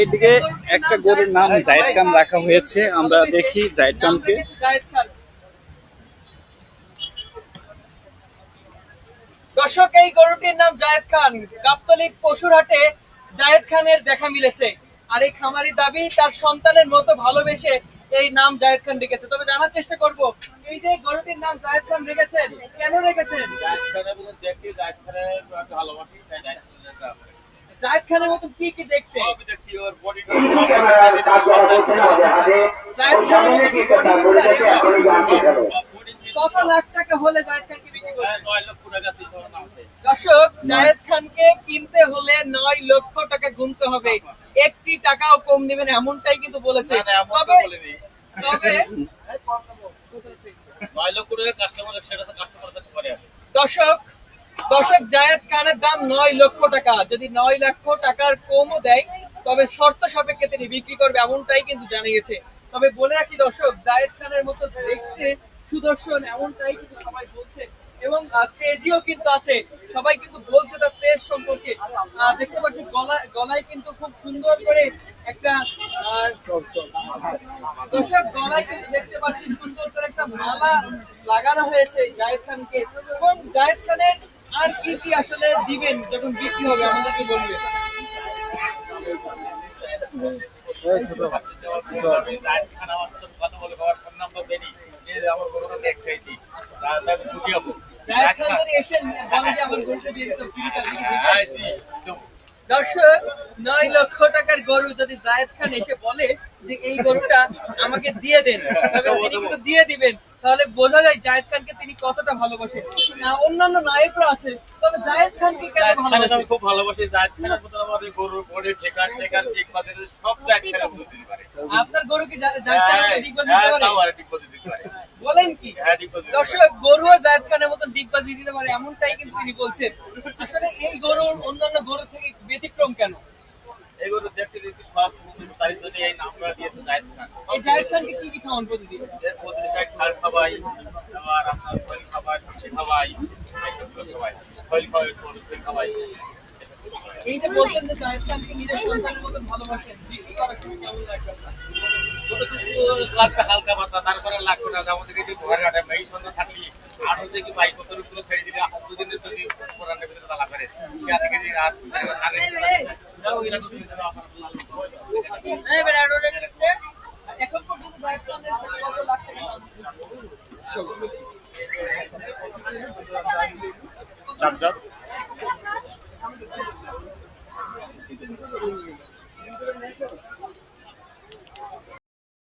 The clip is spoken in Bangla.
এইদিকে একটা গরুর নাম জায়েদ খান রাখা হয়েছে। আমরা দেখি জায়েদ খানকে দর্শক এই গরুটির নাম জায়েদ খান গাবতলিক পশুর হাটে জায়েদ খানের দেখা মিলেছে। আর এই খামারি দাবি তার সন্তানের মতো ভালোবেসে এই নাম জায়েদ খান রেখেছে। তবে জানার চেষ্টা করব এই যে গরুটির নাম জায়েদ খান রেখেছেন কেন রেখেছেন? জায়েদ খানের মতো কি কি দেখতে জায়েদ খানের মতো কি body কত লাখ টাকা হলে জায়েদ খানকে বিক্রি করবেন দর্শক জায়েদ খানকে কিনতে হলে নয় লক্ষ টাকা গুনতে হবে। একটি টাকাও কম নেবেন এমনটাই কিন্তু বলেছে। তবে তবে দর্শক দর্শক, জায়েদ খানের দাম নয় লক্ষ টাকা। যদি নয় লক্ষ টাকার কমও দেয়, তবে শর্ত সাপেক্ষে তিনি বিক্রি করবে এমনটাই কিন্তু জানা গেছে। তবে বলে রাখি দর্শক, জায়েদ খানের মতো দেখতে সুদর্শন এমনটাই কিন্তু সবাই বলছে। এবং তেজিও কিন্তু আছে। সবাই কিন্তু বলছে তার তেজ সম্পর্কে। দেখতে পাচ্ছি গলা গলায় কিন্তু খুব সুন্দর করে একটা দর্শক, গলায় কিন্তু দেখতে পাচ্ছি সুন্দর করে একটা মালা লাগানো হয়েছে জায়েদ খানকে। এবং জায়েদ খানের আর কি কি আসলে দিবেন যখন বিক্রি হবে আমাদেরকে বলবেন? দর্শক নয় লক্ষ টাকার গরু যদি জায়েদ খান এসে বলে যে এই গরুটা আমাকে দিয়ে দেন তবে তিনি কিন্তু দিয়ে দিবেন। তাহলে বোঝা যায় জায়েদ খানকে তিনি কতটা ভালোবাসেন। অন্যান্য নায়করা আছে তবে জায়েদ খানকে কেন ভালোবাসেন? খুব ভালোবাসি। জায়েদ খানের মতন আমাদের গরুর বডি ঠেকার ঠেকার ঠিক বাদে সব জায়েদ মতো দিতে পারে। আপনার গরু কি জায়েদ খানকে ডিগবাজি দিতে পারে? তাও আর ঠিক বাদে দিতে পারে। বলেন কি? হ্যাঁ, দর্শক গরুও জায়েদ খানের মতন ডিগবাজি দিতে পারে এমনটাই কিন্তু তিনি বলছেন। আসলে এই গরুর অন্যান্য গরু থেকে ব্যতিক্রম কেন? এই গরু দেখতে দেখতে সব তার জন্য এই নামটা খান এই জায়েদ খানকে কি কি খাওয়ান প্রতিদিন? এর খাল খাবাই আবার আপনার খৈল খাবাই খুশি খাবাই এইসবগুলো খাবাই খৈল খাবাই সরু এই যে বলছেন যে জায়েদ খানকে নিজের সন্তানের মতন ভালোবাসেন বিক্রি করার সময় কেমন লাগবে হালকা হালকা পাতা তারপরে লাগবে না আমাদের এই যে ঘরে কাটে এই সন্ধ্যা থাকলি আট হতে কি বছর উপরে ছেড়ে দিলে দুদিন যদি কোরআনের ভিতরে তালা করে। সে থেকে যে আর চার্জার